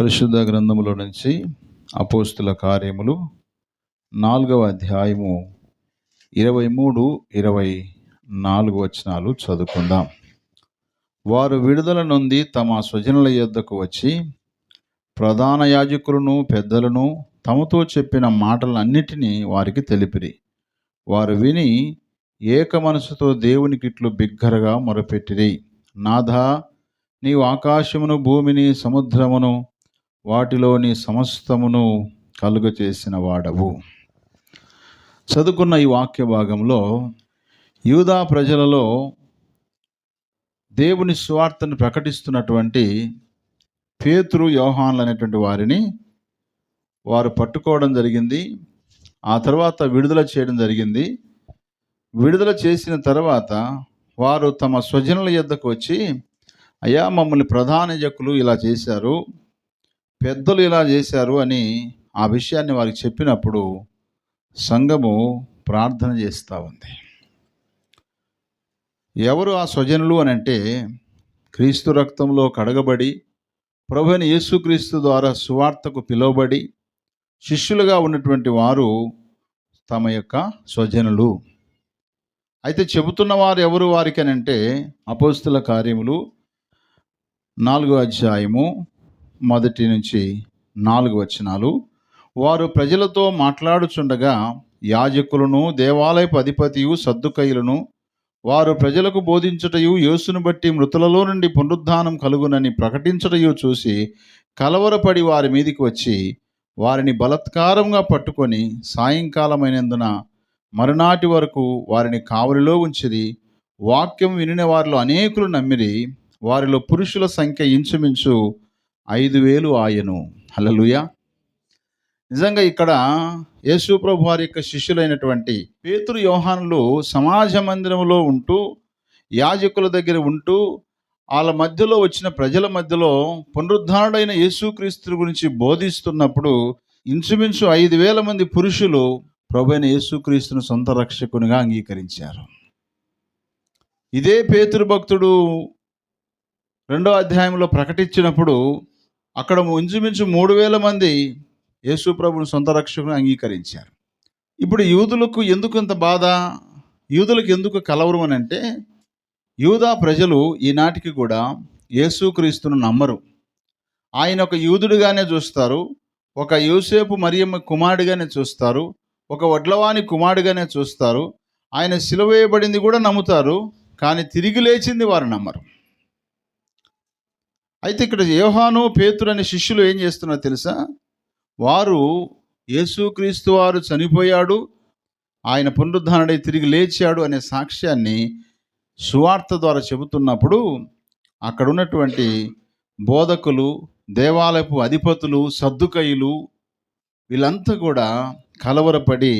పరిశుద్ధ గ్రంథములో నుంచి అపోస్తుల కార్యములు నాలుగవ అధ్యాయము ఇరవై మూడు ఇరవై నాలుగు వచనాలు చదువుకుందాం. వారు విడుదల నుండి తమ స్వజనుల యొద్దకు వచ్చి ప్రధాన యాజకులను పెద్దలను తమతో చెప్పిన మాటలన్నిటినీ వారికి తెలిపిరి. వారు విని ఏక మనసుతో దేవునికిట్లు బిగ్గరగా మొరపెట్టిరి. నాథా నీవు ఆకాశమును భూమిని సముద్రమును వాటిలోని సమస్తమును కలుగ చేసిన వాడవు. చదువుకున్న ఈ వాక్య భాగంలో యూదా ప్రజలలో దేవుని స్వార్థను ప్రకటిస్తున్నటువంటి పేతురు యోహాన్లు అనేటువంటి వారిని వారు పట్టుకోవడం జరిగింది. ఆ తర్వాత విడుదల చేయడం జరిగింది. విడుదల చేసిన తర్వాత వారు తమ స్వజనుల యొద్దకు వచ్చి అయ్యా మమ్మల్ని ప్రధాన యాజకులు ఇలా చేశారు. పెద్దలు ఇలా చేశారు అని ఆ విషయాన్ని వారికి చెప్పినప్పుడు సంఘము ప్రార్థన చేస్తూ ఉంది. ఎవరు ఆ స్వజనులు అని అంటే క్రీస్తు రక్తంలో కడగబడి ప్రభుని యేసుక్రీస్తు ద్వారా సువార్తకు పిలువబడి శిష్యులుగా ఉన్నటువంటి వారు తమ యొక్క స్వజనులు. అయితే చెబుతున్న వారు ఎవరు వారికి అని అంటే అపోస్తుల కార్యములు నాలుగో అధ్యాయము మొదటి నుంచి నాలుగు వచనాలు. వారు ప్రజలతో మాట్లాడుచుండగా యాజకులను దేవాలయపు అధిపతియు సద్దుకైలను వారు ప్రజలకు బోధించుటయు యేసును బట్టి మృతులలో నుండి పునరుద్ధానం కలుగునని ప్రకటించుటయు చూసి కలవరపడి వారి మీదికి వచ్చి వారిని బలత్కారంగా పట్టుకొని సాయంకాలమైనందున మరునాటి వరకు వారిని కావలిలో ఉంచిరి. వాక్యం వినిన వారిలో అనేకులు నమ్మిరి. వారిలో పురుషుల సంఖ్య ఇంచుమించు ఐదు వేలు ఆయను హలలుయ నిజంగా ఇక్కడ యేసు ప్రభు వారి యొక్క శిష్యులైనటువంటి పేతురు యోహానులు సమాజ మందిరంలో ఉంటూ యాజకుల దగ్గర ఉంటూ వాళ్ళ మధ్యలో వచ్చిన ప్రజల మధ్యలో పునరుద్ధారుడైన యేసుక్రీస్తు గురించి బోధిస్తున్నప్పుడు ఇంచుమించు ఐదు వేల మంది పురుషులు ప్రభు అయిన యేసుక్రీస్తును సొంత రక్షకునిగా అంగీకరించారు. ఇదే పేతురు భక్తుడు రెండో అధ్యాయంలో ప్రకటించినప్పుడు అక్కడ ఇంచుమించు మూడు వేల మంది యేసు ప్రభుని సొంత రక్షకుని అంగీకరించారు. ఇప్పుడు యూదులకు ఎందుకు ఇంత బాధ? యూదులకు ఎందుకు కలవరం అని అంటే యూదా ప్రజలు ఈనాటికి కూడా యేసుక్రీస్తును నమ్మరు. ఆయన ఒక యూదుడుగానే చూస్తారు ఒక యూసేపు మరియమ్మ కుమారుడిగానే చూస్తారు ఒక వడ్లవాణి కుమారుడిగానే చూస్తారు. ఆయన సిలువేయబడింది కూడా నమ్ముతారు కానీ తిరిగి లేచింది వారు నమ్మరు. అయితే ఇక్కడ యోహాను పేతురు అనే శిష్యులు ఏం చేస్తున్నారో తెలుసా? వారు యేసుక్రీస్తు వారు చనిపోయాడు ఆయన పునరుద్ధానుడై తిరిగి లేచాడు అనే సాక్ష్యాన్ని సువార్త ద్వారా చెబుతున్నప్పుడు అక్కడ ఉన్నటువంటి బోధకులు దేవాలయపు అధిపతులు సర్దుకయులు వీళ్ళంతా కూడా కలవరపడి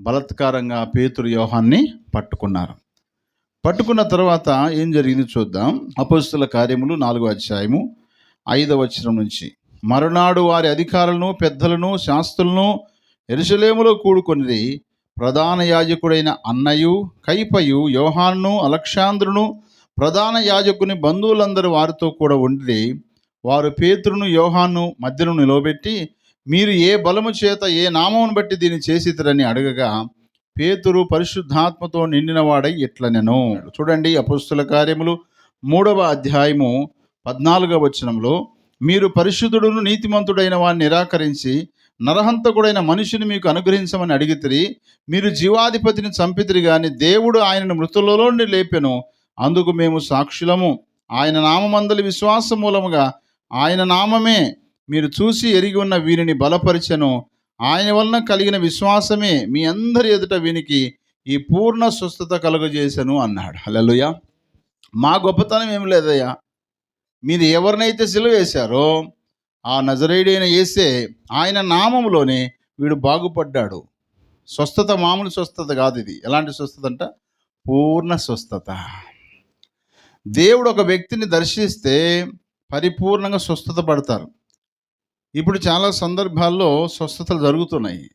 బలత్కారంగా పేతురు యోహాన్ని పట్టుకున్నారు. పట్టుకున్న తర్వాత ఏం జరిగింది చూద్దాం. అపోస్తుల కార్యములు నాలుగో అధ్యాయము ఐదవ వచనం నుంచి. మరునాడు వారి అధికారులను పెద్దలను శాస్త్రులను ఎరుసలేములో కూడుకొనిది ప్రధాన యాజకుడైన అన్నయు కైపయు యోహాన్ను అలక్షాంద్రును ప్రధాన యాజకుని బంధువులందరూ వారితో కూడా ఉండి వారు పేతురును యోహాను మధ్యను నిలవబెట్టి మీరు ఏ బలము చేత ఏ నామమును బట్టి దీన్ని చేసిద్దరని అడగగా పేతురు పరిశుద్ధాత్మతో నిండినవాడై ఇట్లనెను చూడండి అపుస్తుల కార్యములు మూడవ అధ్యాయము పద్నాలుగవ వచనంలో మీరు పరిశుద్ధుడును నీతిమంతుడైన వాడిని నిరాకరించి నరహంతకుడైన మనిషిని మీకు అనుగ్రహించమని అడిగితిరి మీరు జీవాధిపతిని చంపితిరి గాని దేవుడు ఆయనను మృతులలో లేపెను. అందుకు మేము సాక్షులము. ఆయన నామమందలి విశ్వాస మూలముగా ఆయన నామమే మీరు చూసి ఎరిగి ఉన్న వీరిని బలపరిచెను. ఆయన వలన కలిగిన విశ్వాసమే మీ అందరి ఎదుట వీనికి ఈ పూర్ణ స్వస్థత కలుగజేశాను అన్నాడు. హలలుయ మా గొప్పతనం ఏం లేదయ్యా? మీరు ఎవరినైతే సిలువ వేశారో ఆ నజరేడైన వేసే ఆయన నామంలోనే వీడు బాగుపడ్డాడు. స్వస్థత మామూలు స్వస్థత కాదు ఇది. ఎలాంటి స్వస్థత అంట? పూర్ణ స్వస్థత. దేవుడు ఒక వ్యక్తిని దర్శిస్తే పరిపూర్ణంగా స్వస్థత పడతారు. ఇప్పుడు చాలా సందర్భాల్లో స్వస్థతలు జరుగుతున్నాయి.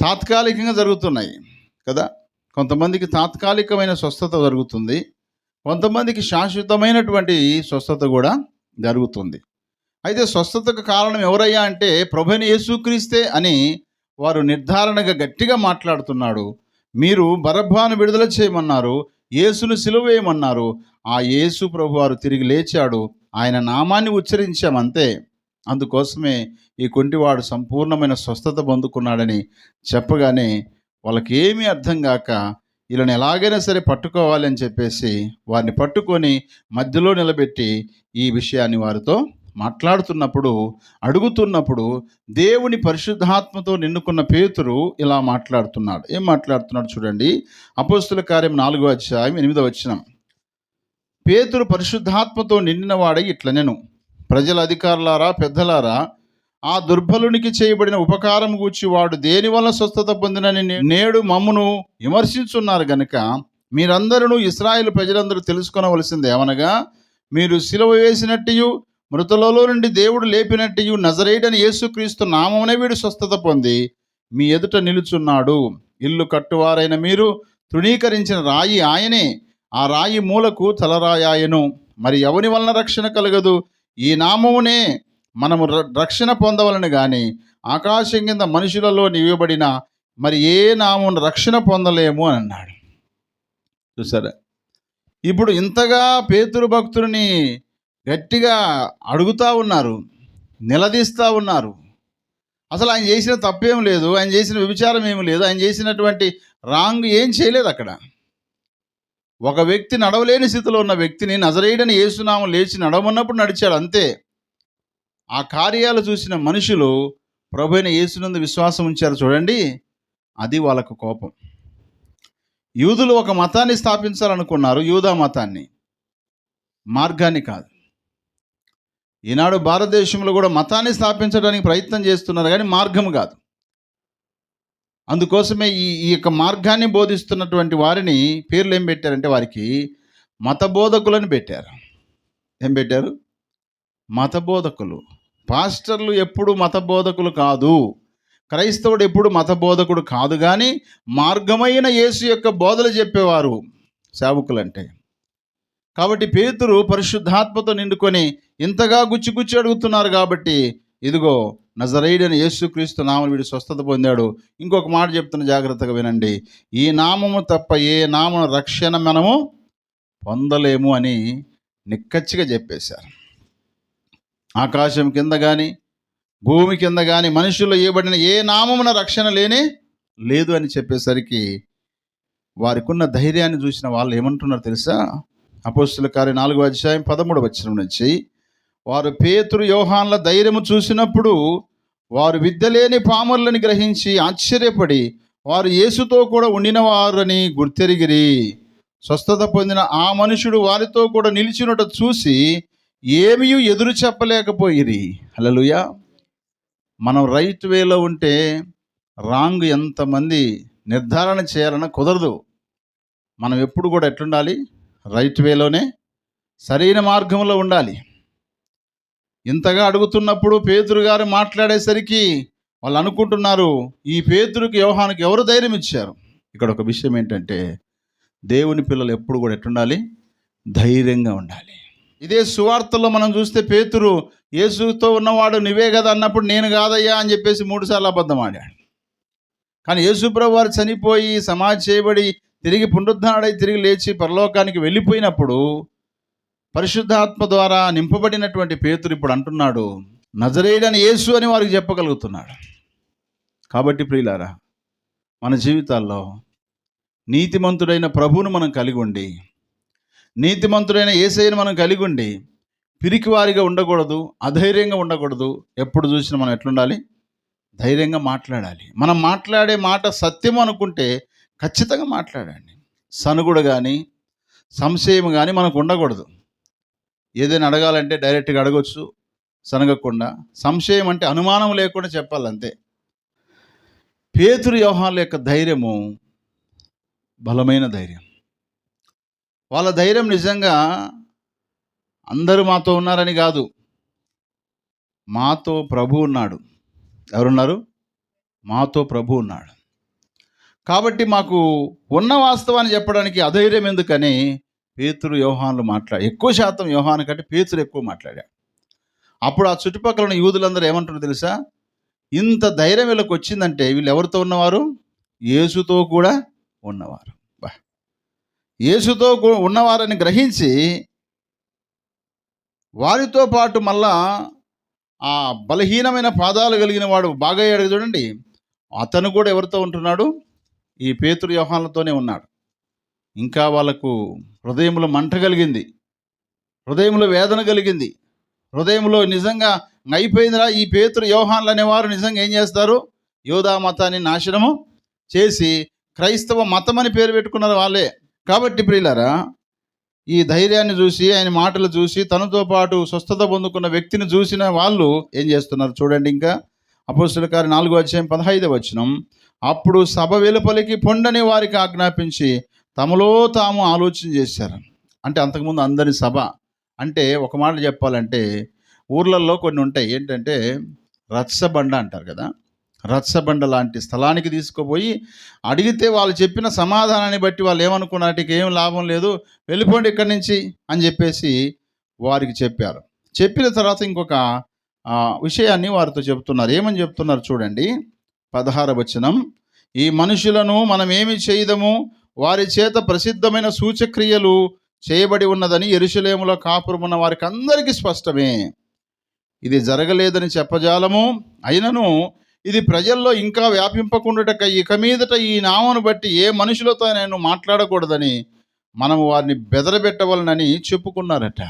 తాత్కాలికంగా జరుగుతున్నాయి కదా? కొంతమందికి తాత్కాలికమైన స్వస్థత జరుగుతుంది. కొంతమందికి శాశ్వతమైనటువంటి స్వస్థత కూడా జరుగుతుంది. అయితే స్వస్థతకు కారణం ఎవరయ్యా అంటే ప్రభుని యేసుక్రీస్తే అని వారు నిర్ధారణగా గట్టిగా మాట్లాడుతున్నాడు. మీరు బరబ్బాను విడుదల చేయమన్నారు యేసును సిలువేయమన్నారు ఆ యేసు ప్రభు వారు తిరిగి లేచాడు. ఆయన నామాన్ని ఉచ్చరించామంతే. అందుకోసమే ఈ కుంటివాడు సంపూర్ణమైన స్వస్థత పొందుకున్నాడని చెప్పగానే వాళ్ళకి ఏమీ అర్థం కాక వీళ్ళని ఎలాగైనా సరే పట్టుకోవాలి అని చెప్పేసి వారిని పట్టుకొని మధ్యలో నిలబెట్టి ఈ విషయాన్ని వారితో మాట్లాడుతున్నప్పుడు అడుగుతున్నప్పుడు దేవుని పరిశుద్ధాత్మతో నిన్నుకున్న పేతురు ఇలా మాట్లాడుతున్నాడు. ఏం మాట్లాడుతున్నాడు చూడండి. అపోస్తుల కార్యం నాలుగో అధ్యాయం ఎనిమిదో వచ్చినం పేతురు పరిశుద్ధాత్మతో నిండిన వాడే ఇట్ల నేను ప్రజల అధికారులారా పెద్దలారా ఆ దుర్బలునికి చేయబడిన ఉపకారం గూర్చి వాడు దేని వల్ల స్వస్థత పొందినని నేడు మమ్మును విమర్శించున్నారు గనుక మీరందరూ ఇస్రాయేల్ ప్రజలందరూ తెలుసుకొనవలసింది ఏమనగా మీరు సిలువ వేసినట్టు మృతులలో నుండి దేవుడు లేపినట్టు నజరేయుడని యేసుక్రీస్తు నామమునే వీడు స్వస్థత పొంది మీ ఎదుట నిలుచున్నాడు. ఇల్లు కట్టువారైన మీరు తృణీకరించిన రాయి ఆయనే ఆ రాయి మూలకు తలరాయాయను. మరి ఎవని వలన రక్షణ కలగదు? ఈ నామమునే మనము ర- రక్షణ పొందవలను కానీ ఆకాశం కింద మనుషులలో నివ్వబడిన మరి ఏ నామం రక్షణ పొందలేము అని అన్నాడు. చూసారా? ఇప్పుడు ఇంతగా పేతురు భక్తుడిని గట్టిగా అడుగుతా ఉన్నారు నిలదీస్తూ ఉన్నారు. అసలు ఆయన చేసిన తప్పేం లేదు ఆయన చేసిన విచారం ఏమి లేదు ఆయన చేసినటువంటి రాంగ్ ఏం చేయలేదు అక్కడ. ఒక వ్యక్తి నడవలేని స్థితిలో ఉన్న వ్యక్తిని నజరేయుడని యేసునామం లేచి నడవమన్నప్పుడు నడిచాడు అంతే. ఆ కార్యాలు చూసిన మనుషులు ప్రభు అయిన యేసునందు విశ్వాసం ఉంచారు చూడండి అది వాళ్ళకు కోపం. యూదులు ఒక మతాన్ని స్థాపించాలనుకున్నారు యూదా మతాన్ని. మార్గాన్ని కాదు. ఈనాడు భారతదేశంలో కూడా మతాన్ని స్థాపించడానికి ప్రయత్నం చేస్తున్నారు కానీ మార్గం కాదు. అందుకోసమే ఈ ఈ యొక్క మార్గాన్ని బోధిస్తున్నటువంటి వారిని పేర్లు ఏం పెట్టారంటే వారికి మత బోధకులని పెట్టారు. ఏం పెట్టారు? మత బోధకులు పాస్టర్లు ఎప్పుడు మత బోధకులు కాదు. క్రైస్తవుడు ఎప్పుడు మత బోధకుడు కాదు కానీ మార్గమైన యేసు యొక్క బోధలు చెప్పేవారు సేవకులంటే. కాబట్టి పేతురు పరిశుద్ధాత్మతో నిండుకొని ఇంతగా గుచ్చి గుచ్చి అడుగుతున్నారు కాబట్టి ఇదిగో నజరైడని యేసుక్రీస్తు నామం వీడు స్వస్థత పొందాడు. ఇంకొక మాట చెప్తున్న జాగ్రత్తగా వినండి. ఈ నామము తప్ప ఏ నామం రక్షణ మనము పొందలేము అని నిక్కచ్చిగా చెప్పేశారు. ఆకాశం కింద కానీ భూమి కింద కానీ మనుషుల్లో ఇవ్వబడిన ఏ నామమున రక్షణ లేనే లేదు అని చెప్పేసరికి వారికున్న ధైర్యాన్ని చూసిన వాళ్ళు ఏమంటున్నారు తెలుసా? అపోస్తుల కార్య నాలుగో అధ్యాయం పదమూడు వచ్చిన నుంచి వారు పేతురు యోహాన్ల ధైర్యము చూసినప్పుడు వారు విద్యలేని పాములను గ్రహించి ఆశ్చర్యపడి వారు యేసుతో కూడా ఉండిన వారని గుర్తెరిగిరి. స్వస్థత పొందిన ఆ మనుషుడు వారితో కూడా నిలిచినట చూసి ఏమీ ఎదురు చెప్పలేకపోయిరి. హల్లెలూయా. మనం రైట్ వేలో ఉంటే రాంగ్ ఎంతమంది నిర్ధారణ చేయాలన్న కుదరదు. మనం ఎప్పుడు కూడా ఎట్లుండాలి? రైట్ వేలోనే సరైన మార్గంలో ఉండాలి. ఇంతగా అడుగుతున్నప్పుడు పేతురు గారు మాట్లాడేసరికి వాళ్ళు అనుకుంటున్నారు ఈ పేతురుకి వ్యవహానికి ఎవరు ధైర్యం ఇచ్చారు? ఇక్కడ ఒక విషయం ఏంటంటే దేవుని పిల్లలు ఎప్పుడు కూడా ఎట్టుండాలి ధైర్యంగా ఉండాలి. ఇదే సువార్తలో మనం చూస్తే పేతురు యేసుతో ఉన్నవాడు నువ్వే కదా అన్నప్పుడు నేను కాదయ్యా అని చెప్పేసి మూడుసార్లు అబద్ధం ఆడాడు. కానీ యేసుప్రభు వారు చనిపోయి సమాధి చేయబడి తిరిగి పునరుద్ధరణై తిరిగి లేచి పరలోకానికి వెళ్ళిపోయినప్పుడు పరిశుద్ధాత్మ ద్వారా నింపబడినటువంటి పేతురు ఇప్పుడు అంటున్నాడు నజరేయుడని యేసు అని వారికి చెప్పగలుగుతున్నాడు. కాబట్టి ప్రియులారా మన జీవితాల్లో నీతిమంతుడైన ప్రభువును మనం కలిగి ఉండి నీతిమంతుడైన ఏసైని మనం కలిగి ఉండి పిరికివారిగా ఉండకూడదు అధైర్యంగా ఉండకూడదు ఎప్పుడు చూసినా మనం ఎట్లుండాలి? ధైర్యంగా మాట్లాడాలి. మనం మాట్లాడే మాట సత్యం అనుకుంటే ఖచ్చితంగా మాట్లాడండి. సనుగుడు కానీ సంశయం కానీ మనకు ఉండకూడదు. ఏదైనా అడగాలంటే డైరెక్ట్గా అడగొచ్చు సనగకుండా. సంశయం అంటే అనుమానం లేకుండా చెప్పాలంతే. పేతురు వ్యవహారాల యొక్క ధైర్యము బలమైన ధైర్యం. వాళ్ళ ధైర్యం నిజంగా అందరూ మాతో ఉన్నారని కాదు. మాతో ప్రభు ఉన్నాడు. ఎవరున్నారు? మాతో ప్రభు ఉన్నాడు. కాబట్టి మాకు ఉన్న వాస్తవాన్ని చెప్పడానికి అధైర్యం ఎందుకని పేతురు యోహాన్లు మాట్లాడు ఎక్కువ శాతం యోహాను కంటే పేతురు ఎక్కువ మాట్లాడాడు అప్పుడు ఆ చుట్టుపక్కల ఉన్న యూదులందరూ ఏమంటారు తెలుసా? ఇంత ధైర్యం వీళ్ళకి వచ్చిందంటే వీళ్ళు ఎవరితో ఉన్నవారు? యేసుతో కూడా ఉన్నవారు. బా. యేసుతో ఉన్నవారని గ్రహించి వారితో పాటు మళ్ళా ఆ బలహీనమైన పాదాలు కలిగిన వాడు బాగయ్యాడు చూడండి అతను కూడా ఎవరితో ఉంటున్నాడు? ఈ పేతురు వ్యవహారాలతోనే ఉన్నాడు. ఇంకా వాళ్ళకు హృదయంలో మంట కలిగింది. హృదయంలో వేదన కలిగింది. హృదయంలో నిజంగా అయిపోయిందిరా ఈ పేతురు యోహాన్లు అనేవారు నిజంగా ఏం చేస్తారు? యోధా మతాన్ని నాశనము చేసి క్రైస్తవ మతం అని పేరు పెట్టుకున్నారు వాళ్ళే. కాబట్టి ప్రియులరా ఈ ధైర్యాన్ని చూసి ఆయన మాటలు చూసి తనతో పాటు స్వస్థత పొందుకున్న వ్యక్తిని చూసిన వాళ్ళు ఏం చేస్తున్నారు చూడండి ఇంకా. అపోస్తుల గారి నాలుగో అధ్యాయం పదహైదవ వచనం. అప్పుడు సభ వెలుపలికి పొండని వారికి ఆజ్ఞాపించి తమలో తాము ఆలోచన చేశారు అంటే అంతకుముందు అందరి సభ అంటే ఒక మాట చెప్పాలంటే ఊర్లలో కొన్ని ఉంటాయి. ఏంటంటే రత్సబండ అంటారు కదా. రత్సబండ లాంటి స్థలానికి తీసుకుపోయి అడిగితే వాళ్ళు చెప్పిన సమాధానాన్ని బట్టి వాళ్ళు ఏమనుకున్నటికి ఏం లాభం లేదు. వెళ్ళిపోండి ఇక్కడి నుంచి అని చెప్పేసి వారికి చెప్పారు. చెప్పిన తర్వాత ఇంకొక విషయాన్ని వారితో చెప్తున్నారు. ఏమని చెప్తున్నారు చూడండి. పదహార వచనం ఈ మనుషులను మనం ఏమి చేయదము? వారి చేత ప్రసిద్ధమైన సూచక్రియలు చేయబడి ఉన్నదని ఎరుషలేములో కాపురమున్న వారికి అందరికీ స్పష్టమే. ఇది జరగలేదని చెప్పజాలము. అయినను ఇది ప్రజల్లో ఇంకా వ్యాపింపకుండుటక ఇక మీదట ఈ నామను బట్టి ఏ మనుషులతో నేను మాట్లాడకూడదని మనము వారిని బెదరబెట్టవలనని చెప్పుకున్నారట.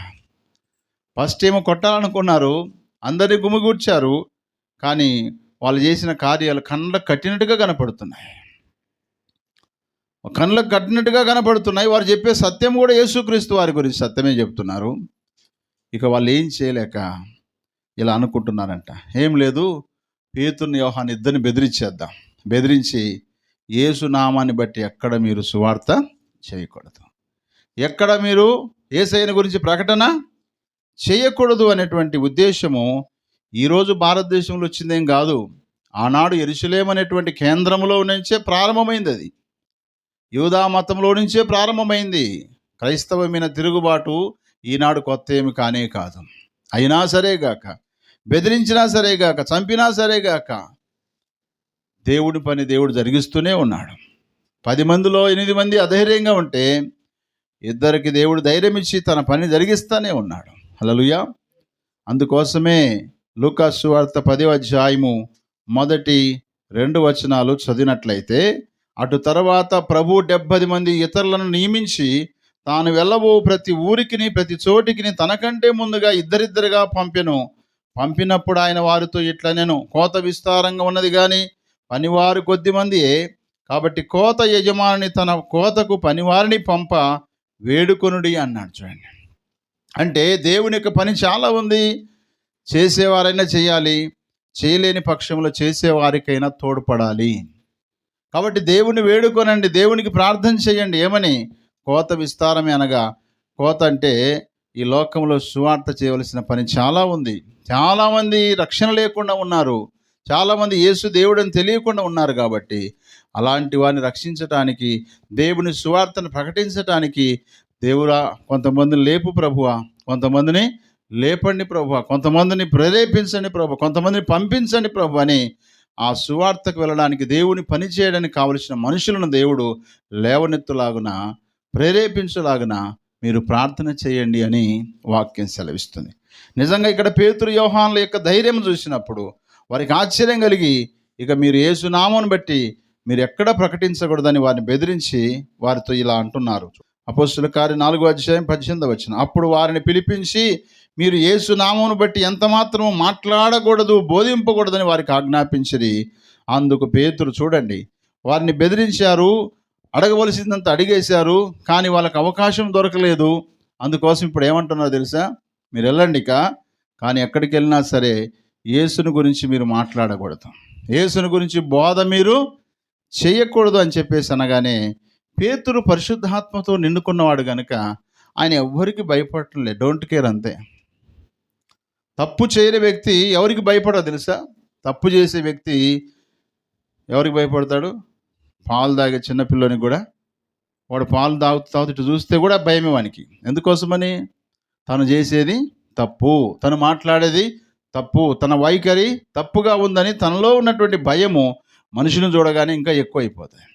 ఫస్ట్ ఏమో కొట్టాలనుకున్నారు అందరినీ గుమిగూర్చారు కానీ వాళ్ళు చేసిన కార్యాలు కండ కట్టినట్టుగా కనపడుతున్నాయి. కళ్ళకు కట్టినట్టుగా కనపడుతున్నాయి. వారు చెప్పే సత్యం కూడా యేసుక్రీస్తు వారి గురించి సత్యమే చెప్తున్నారు. ఇక వాళ్ళు ఏం చేయలేక ఇలా అనుకుంటున్నారంట. ఏం లేదు పేతుని యోహాన్ని ఇద్దరిని బెదిరించేద్దాం. బెదిరించి యేసు నామాన్ని బట్టి ఎక్కడ మీరు సువార్త చేయకూడదు. ఎక్కడ మీరు ఏసైన గురించి ప్రకటన చేయకూడదు అనేటువంటి ఉద్దేశము ఈరోజు భారతదేశంలో వచ్చిందేం కాదు. ఆనాడు ఎరుసలేం అనేటువంటి కేంద్రంలో నుంచే ప్రారంభమైంది అది. యూదా మతంలో నుంచే ప్రారంభమైంది. క్రైస్తవమైన తిరుగుబాటు ఈనాడు కొత్త ఏమి కానే కాదు. అయినా సరేగాక బెదిరించినా సరేగాక చంపినా సరేగాక దేవుడి పని దేవుడు జరిగిస్తూనే ఉన్నాడు. పది మందిలో ఎనిమిది మంది అధైర్యంగా ఉంటే ఇద్దరికి దేవుడు ధైర్యం ఇచ్చి తన పని జరిగిస్తూనే ఉన్నాడు. హలలుయా అందుకోసమే లూకాసు వార్త పదే అధ్యాయము మొదటి రెండు వచనాలు చదివినట్లయితే అటు తర్వాత ప్రభు డెబ్బది మంది ఇతరులను నియమించి తాను వెళ్ళబో ప్రతి ఊరికిని ప్రతి చోటికిని తనకంటే ముందుగా ఇద్దరిద్దరుగా పంపెను. పంపినప్పుడు ఆయన వారితో ఇట్లా నేను కోత విస్తారంగా ఉన్నది కానీ పనివారు కొద్ది మందియే. కాబట్టి కోత యజమాని తన కోతకు పనివారిని పంప వేడుకొనుడి అన్నాడు చూడండి. అంటే దేవుని యొక్క పని చాలా ఉంది. చేసేవారైనా చేయాలి. చేయలేని పక్షంలో చేసేవారికైనా తోడ్పడాలి. కాబట్టి దేవుని వేడుకొనండి దేవునికి ప్రార్థన చేయండి. ఏమని? కోత విస్తారమే అనగా కోత అంటే ఈ లోకంలో సువార్త చేయవలసిన పని చాలా ఉంది. చాలామంది రక్షణ లేకుండా ఉన్నారు. చాలామంది యేసు దేవుడని తెలియకుండా ఉన్నారు కాబట్టి అలాంటి వారిని రక్షించటానికి దేవుని సువార్తను ప్రకటించటానికి దేవుడా కొంతమందిని లేపు ప్రభువ కొంతమందిని లేపండి ప్రభు కొంతమందిని ప్రేరేపించండి ప్రభు కొంతమందిని పంపించండి ప్రభు అని ఆ సువార్తకు వెళ్ళడానికి దేవుని పని చేయడానికి కావలసిన మనుషులను దేవుడు లేవనెత్తులాగున ప్రేరేపించలాగున మీరు ప్రార్థన చేయండి అని వాక్యం సెలవిస్తుంది. నిజంగా ఇక్కడ పేతురు యోహాన్ల యొక్క ధైర్యం చూసినప్పుడు వారికి ఆశ్చర్యం కలిగి ఇక మీరు ఏసునామను బట్టి మీరు ఎక్కడ ప్రకటించకూడదని వారిని బెదిరించి వారితో ఇలా అంటున్నారు. అపోస్తుల కార్య నాలుగో అధ్యాయం పద్దెనిమిది వచ్చిన అప్పుడు వారిని పిలిపించి మీరు యేసు నామమును బట్టి ఎంత మాత్రము మాట్లాడకూడదు బోధింపకూడదని వారికి ఆజ్ఞాపించిరి. అందుకు పేతురు చూడండి వారిని బెదిరించారు అడగవలసిందంత అడిగేశారు కానీ వాళ్ళకి అవకాశం దొరకలేదు. అందుకోసం ఇప్పుడు ఏమంటున్నారో తెలుసా? మీరు వెళ్ళండి ఇక కానీ ఎక్కడికి వెళ్ళినా సరే యేసుని గురించి మీరు మాట్లాడకూడదు. యేసుని గురించి బోధ మీరు చేయకూడదు అని చెప్పేసి అనగానే పేతురు పరిశుద్ధాత్మతో నిండుకున్నవాడు కనుక ఆయన ఎవ్వరికి భయపడలే డోంట్ కేర్ అంతే. తప్పు చేయని వ్యక్తి ఎవరికి భయపడో తెలుసా? తప్పు చేసే వ్యక్తి ఎవరికి భయపడతాడు? పాలు తాగే చిన్నపిల్లని కూడా. వాడు పాలు తాగుతూ తాగుతూ ఇటు చూస్తే కూడా భయమే వానికి. ఎందుకోసమని? తను చేసేది తప్పు. తను మాట్లాడేది తప్పు. తన వైఖరి తప్పుగా ఉందని తనలో ఉన్నటువంటి భయము మనుషులను చూడగానే ఇంకా ఎక్కువ అయిపోతాయి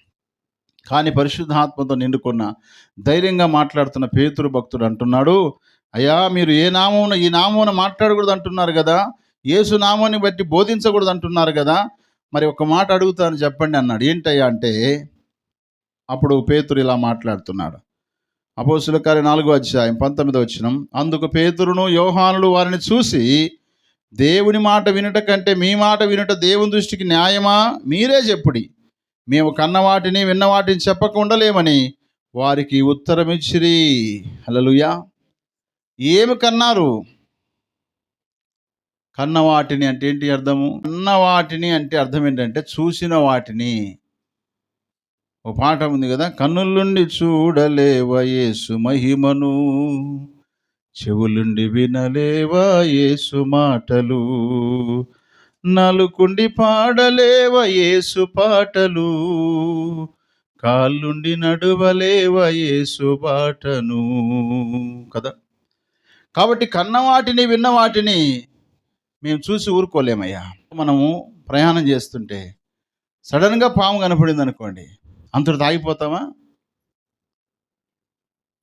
కానీ పరిశుద్ధాత్మతో నిండుకున్న ధైర్యంగా మాట్లాడుతున్న పేతురు భక్తుడు అంటున్నాడు అయ్యా మీరు ఏ నామమున ఈ నామమున మాట్లాడకూడదు అంటున్నారు కదా? యేసు నామాన్ని బట్టి బోధించకూడదు అంటున్నారు కదా? మరి ఒక మాట అడుగుతాను చెప్పండి అన్నాడు. ఏంటయ్యా అంటే అప్పుడు పేతురు ఇలా మాట్లాడుతున్నాడు. అపోసుల కార్య నాలుగో అధ్యాయం పంతొమ్మిదో వచ్చినం అందుకు పేతురును యోహానులు వారిని చూసి దేవుని మాట వినుట కంటే మీ మాట వినుట దేవుని దృష్టికి న్యాయమా? మీరే చెప్పుడి. మేము కన్న వాటిని చెప్పకుండా లేమని వారికి ఉత్తరమిచ్చిరి. హలలుయా ఏమి కన్నారు? కన్న వాటిని అంటే ఏంటి అర్థము? కన్న వాటిని అంటే అర్థం ఏంటంటే చూసిన వాటిని. ఒక పాట ఉంది కదా? కన్నులుండి చూడలేవా యేసు మహిమను? చెవులుండి వినలేవా యేసు మాటలు? నలుకుండి పాడలేవా యేసు పాటలు? కాళ్ళుండి నడువలేవా యేసు బాటను కదా? కాబట్టి కన్న వాటిని విన్న వాటిని మేము చూసి ఊరుకోలేమయ్యా. మనము ప్రయాణం చేస్తుంటే సడన్గా పాము కనపడింది అనుకోండి అంతటి ఆగిపోతామా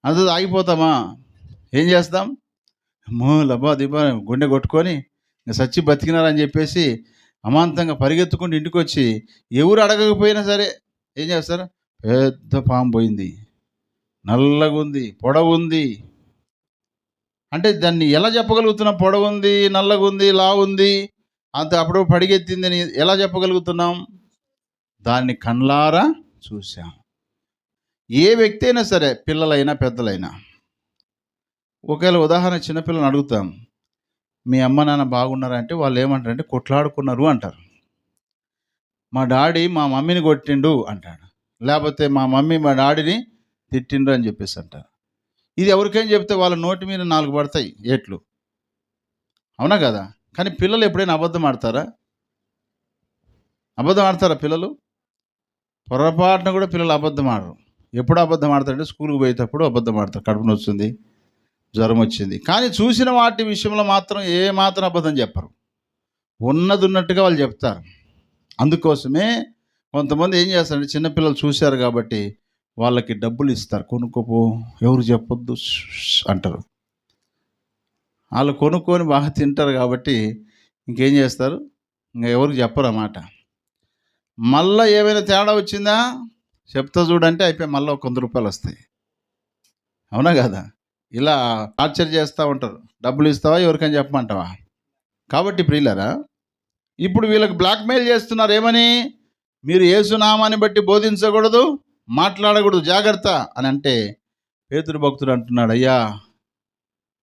అంత ఆగిపోతామా ఏం చేస్తాం? అమ్మో లబ్బా దిబ్బా గుండె కొట్టుకొని సచ్చి బతికినారని చెప్పేసి అమాంతంగా పరిగెత్తుకుంటూ ఇంటికి వచ్చి ఎవరు అడగకపోయినా సరే ఏం చేస్తారు? పెద్ద పాము పోయింది నల్లగుంది పొడవుంది అంటే దాన్ని ఎలా చెప్పగలుగుతున్నాం? పొడవుంది నల్లగుంది లావుంది? అంత అప్పుడు పడిగెత్తింది అని ఎలా చెప్పగలుగుతున్నాం? దాన్ని కళ్ళారా చూసాం ఏ వ్యక్తి అయినా సరే పిల్లలైనా పెద్దలైనా ఒకవేళ ఉదాహరణ చిన్నపిల్లని అడుగుతాం మీ అమ్మ నాన్న బాగున్నారా? అంటే వాళ్ళు ఏమంటారంటే కొట్లాడుకున్నారు అంటారు. మా డాడీ మా మమ్మీని కొట్టిండు అంటాడు. లేకపోతే మా మమ్మీ మా డాడీని తిట్టిండు అని చెప్పేసి అంటారు. ఇది ఎవరికైనా చెప్తే వాళ్ళ నోటి మీద నాలుగు పడతాయి ఏట్లు. అవునా కదా? కానీ పిల్లలు ఎప్పుడైనా అబద్ధం ఆడతారా? అబద్ధం ఆడతారా పిల్లలు? పొరపాటున కూడా పిల్లలు అబద్ధం ఆడరు. ఎప్పుడు అబద్ధం ఆడతారంటే స్కూల్కి పోయేటప్పుడు అబద్ధం ఆడతారు. కడుపు నొచ్చింది జ్వరం వచ్చింది. కానీ చూసిన వాటి విషయంలో మాత్రం ఏ మాత్రం అబద్ధం చెప్పరు. ఉన్నది ఉన్నట్టుగా వాళ్ళు చెప్తారు. అందుకోసమే కొంతమంది ఏం చేస్తారంటే చిన్నపిల్లలు చూశారు కాబట్టి వాళ్ళకి డబ్బులు ఇస్తారు. కొనుక్కోపో ఎవరు చెప్పొద్దు అంటారు. వాళ్ళు కొనుక్కొని బాగా తింటారు కాబట్టి ఇంకేం చేస్తారు? ఇంకా ఎవరికి చెప్పరు అన్నమాట మళ్ళీ ఏమైనా తేడా వచ్చిందా? చెప్తా చూడంటే అయిపోయి మళ్ళీ ఒక వంద రూపాయలు వస్తాయి. అవునా కదా? ఇలా టార్చర్ చేస్తూ ఉంటారు. డబ్బులు ఇస్తావా? ఎవరికైనా చెప్పమంటావా? కాబట్టి ప్రియులరా ఇప్పుడు వీళ్ళకి బ్లాక్మెయిల్ చేస్తున్నారు ఏమని? మీరు ఏసునామాని బట్టి బోధించకూడదు. మాట్లాడకూడదు జాగ్రత్త అని అంటే పేతురు భక్తుడు అంటున్నాడు అయ్యా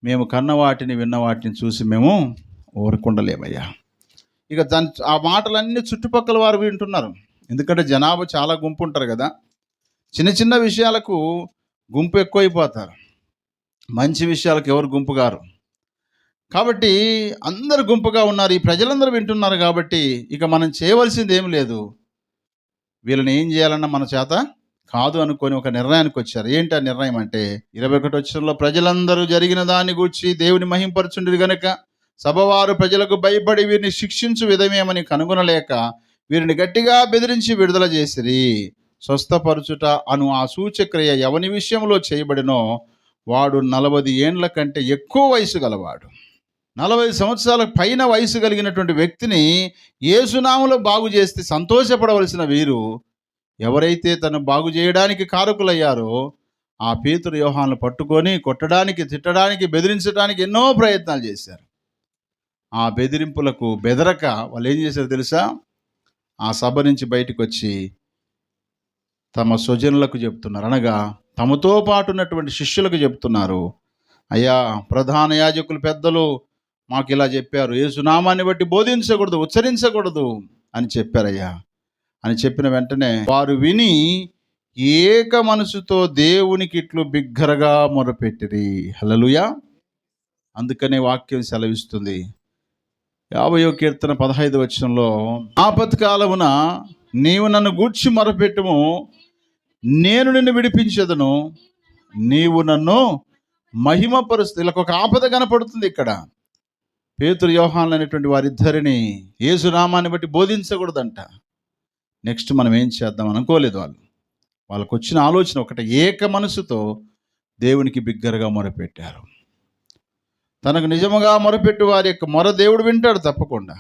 మేము కన్న వాటిని విన్న వాటిని చూసి మేము ఊరుకుండలేమయ్యా. ఇక దాని ఆ మాటలన్నీ చుట్టుపక్కల వారు వింటున్నారు. ఎందుకంటే జనాభా చాలా గుంపు ఉంటారు కదా. చిన్న చిన్న విషయాలకు గుంపు ఎక్కువైపోతారు. మంచి విషయాలకు ఎవరు గుంపు గారు కాబట్టి అందరు గుంపుగా ఉన్నారు. ఈ ప్రజలందరూ వింటున్నారు కాబట్టి ఇక మనం చేయవలసింది ఏం లేదు. వీళ్ళని ఏం చేయాలన్నా మన చేత కాదు అనుకొని ఒక నిర్ణయానికి వచ్చారు. ఏంటి ఆ నిర్ణయం అంటే ఇరవై ఒకటి వచ్చరంలో ప్రజలందరూ జరిగిన దాన్ని గూర్చి దేవుని మహింపరచుండేది గనక సభవారు ప్రజలకు భయపడి వీరిని శిక్షించు విధమేమని కనుగొనలేక వీరిని గట్టిగా బెదిరించి విడుదల చేసిరి. స్వస్థపరచుట అను ఆ సూచక్రియ ఎవని విషయంలో చేయబడినో వాడు నలభై ఏండ్ల కంటే ఎక్కువ వయసు గలవాడు. నలభై సంవత్సరాల పైన వయసు కలిగినటువంటి వ్యక్తిని ఏసునామలో బాగు చేస్తే సంతోషపడవలసిన వీరు ఎవరైతే తను బాగు చేయడానికి కారకులయ్యారో ఆ పేతురు వ్యూహాలను పట్టుకొని కొట్టడానికి తిట్టడానికి బెదిరించడానికి ఎన్నో ప్రయత్నాలు చేశారు. ఆ బెదిరింపులకు బెదరక వాళ్ళు ఏం చేశారు తెలుసా? ఆ సభ నుంచి బయటకు వచ్చి తమ స్వజనులకు చెప్తున్నారు. అనగా తమతో పాటు ఉన్నటువంటి శిష్యులకు చెప్తున్నారు. అయ్యా ప్రధాన యాజకులు పెద్దలు మాకు ఇలా చెప్పారు. ఏ సునామాన్ని బట్టి బోధించకూడదు ఉచ్చరించకూడదు అని చెప్పారయ్యా. అని చెప్పిన వెంటనే వారు విని ఏక మనసుతో దేవునికి ఇట్లు బిగ్గరగా మొరపెట్టిరి. హలలుయా అందుకనే వాక్యం సెలవిస్తుంది. యాభయో కీర్తన పదహైదు వచనంలో ఆపత్కాలమున నీవు నన్ను గూర్చి మొరపెట్టుము. నేను నిన్ను విడిపించదను. నీవు నన్ను మహిమపరుస్తుంది ఇలా ఒక ఆపద కనపడుతుంది ఇక్కడ. పేతురు యోహాన్లు అనేటువంటి వారిద్దరిని యేసునామాన్ని బట్టి బోధించకూడదంట. నెక్స్ట్ మనం ఏం చేద్దాం అనుకోలేదు వాళ్ళు. వాళ్ళకు వచ్చిన ఆలోచన ఒకటి. ఏక మనసుతో దేవునికి బిగ్గరగా మొరపెట్టారు. తనకు నిజముగా మొరపెట్టు వారి యొక్క మొర దేవుడు వింటాడు తప్పకుండా.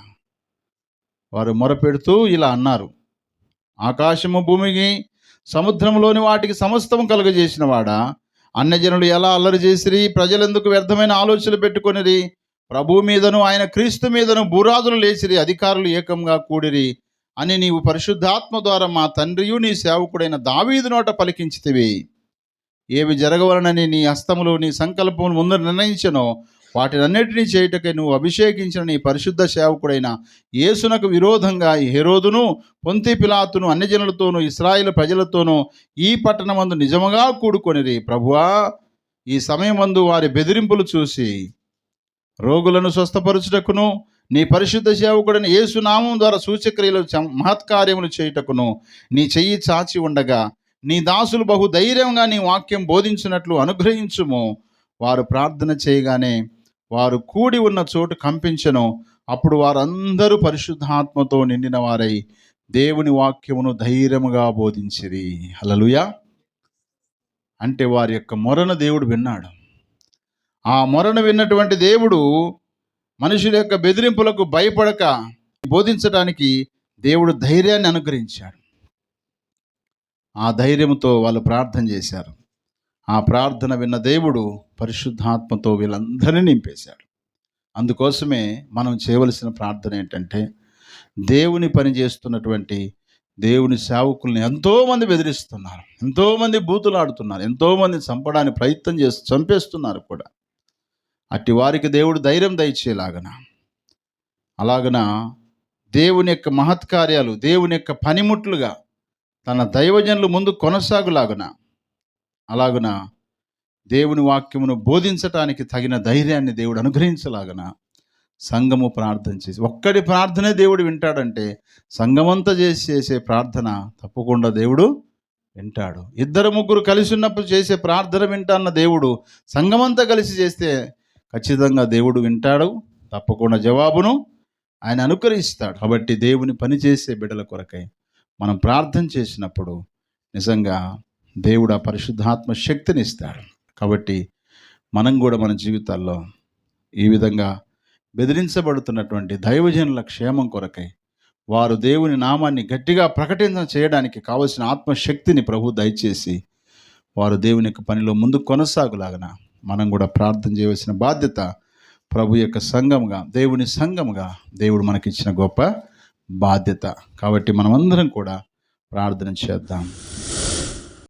వారు మొరపెడుతూ ఇలా అన్నారు. ఆకాశము భూమికి సముద్రంలోని వాటికి సమస్తం కలుగజేసిన వాడా? అన్యజనులు ఎలా అల్లరి చేసిరి? ప్రజలెందుకు వ్యర్థమైన ఆలోచనలు పెట్టుకొనిరి? ప్రభు మీదను ఆయన క్రీస్తు మీదను భూరాజులు లేచిరి. అధికారులు ఏకంగా కూడిరి. అని నీవు పరిశుద్ధాత్మ ద్వారా మా తండ్రియు నీ సేవకుడైన దావీదు నోట పలికించితివి. ఏవి జరగవలనని నీ హస్తములు నీ సంకల్పములు ముందు నిర్ణయించనో వాటినన్నిటినీ చేయుటకై నువ్వు అభిషేకించిన నీ పరిశుద్ధ సేవకుడైన యేసునకు విరోధంగా ఈ హెరోదును పొంతి పిలాతును అన్యజనులతోనూ ఇస్రాయిల్ ప్రజలతోనూ ఈ పట్టణమందు నిజముగా కూడుకొనిరి. ప్రభువా ఈ సమయమందు వారి బెదిరింపులు చూసి రోగులను స్వస్థపరచుటకును నీ పరిశుద్ధ సేవకుడని యేసు నామం ద్వారా సూచక్రియలు మహత్కార్యములు చేయుటకును నీ చెయ్యి చాచి ఉండగా నీ దాసులు బహు ధైర్యంగా నీ వాక్యం బోధించినట్లు అనుగ్రహించుము. వారు ప్రార్థన చేయగానే వారు కూడి ఉన్న చోటు కంపించను. అప్పుడు వారందరూ పరిశుద్ధాత్మతో నిండిన వారై దేవుని వాక్యమును ధైర్యముగా బోధించిరి. హలలుయా అంటే వారి యొక్క మొరను దేవుడు విన్నాడు. ఆ మొరను విన్నటువంటి దేవుడు మనుషుల యొక్క బెదిరింపులకు భయపడక బోధించడానికి దేవుడు ధైర్యాన్ని అనుగ్రహించాడు. ఆ ధైర్యంతో వాళ్ళు ప్రార్థన చేశారు. ఆ ప్రార్థన విన్న దేవుడు పరిశుద్ధాత్మతో వీళ్ళందరినీ నింపేశాడు. అందుకోసమే మనం చేయవలసిన ప్రార్థన ఏంటంటే దేవుని పని చేస్తున్నటువంటి దేవుని సేవకుల్ని ఎంతోమంది బెదిరిస్తున్నారు. ఎంతోమంది బూతులాడుతున్నారు. ఎంతోమంది చంపడానికి ప్రయత్నం చేస్తూ చంపేస్తున్నారు కూడా. అట్టి వారికి దేవుడు ధైర్యం దయచేలాగన? అలాగన దేవుని యొక్క మహత్కార్యాలు దేవుని యొక్క పనిముట్లుగా తన దైవజనులు ముందు కొనసాగులాగున? అలాగున దేవుని వాక్యమును బోధించటానికి తగిన ధైర్యాన్ని దేవుడు అనుగ్రహించలాగన? సంఘము ప్రార్థన చేసి ఒక్కడి ప్రార్థనే దేవుడు వింటాడంటే సంఘమంతా చేసి చేసే ప్రార్థన తప్పకుండా దేవుడు వింటాడు. ఇద్దరు ముగ్గురు కలిసి ఉన్నప్పుడు చేసే ప్రార్థన వింటాన్న దేవుడు సంఘమంతా కలిసి చేస్తే ఖచ్చితంగా దేవుడు వింటాడు తప్పకుండా జవాబును ఆయన అనుకరిస్తాడు. కాబట్టి దేవుని పనిచేసే బిడ్డల కొరకై మనం ప్రార్థన చేసినప్పుడు నిజంగా దేవుడు ఆ పరిశుద్ధాత్మ శక్తిని ఇస్తాడు. కాబట్టి మనం కూడా మన జీవితాల్లో ఈ విధంగా బెదిరించబడుతున్నటువంటి దైవజనుల క్షేమం కొరకై వారు దేవుని నామాన్ని గట్టిగా ప్రకటన చేయడానికి కావలసిన ఆత్మశక్తిని ప్రభు దయచేసి వారు దేవుని యొక్క పనిలో ముందు కొనసాగులాగన మనం కూడా ప్రార్థన చేయవలసిన బాధ్యత ప్రభు యొక్క సంఘముగా దేవుని సంఘముగా దేవుడు మనకిచ్చిన గొప్ప బాధ్యత. కాబట్టి మనమందరం కూడా ప్రార్థన చేద్దాం.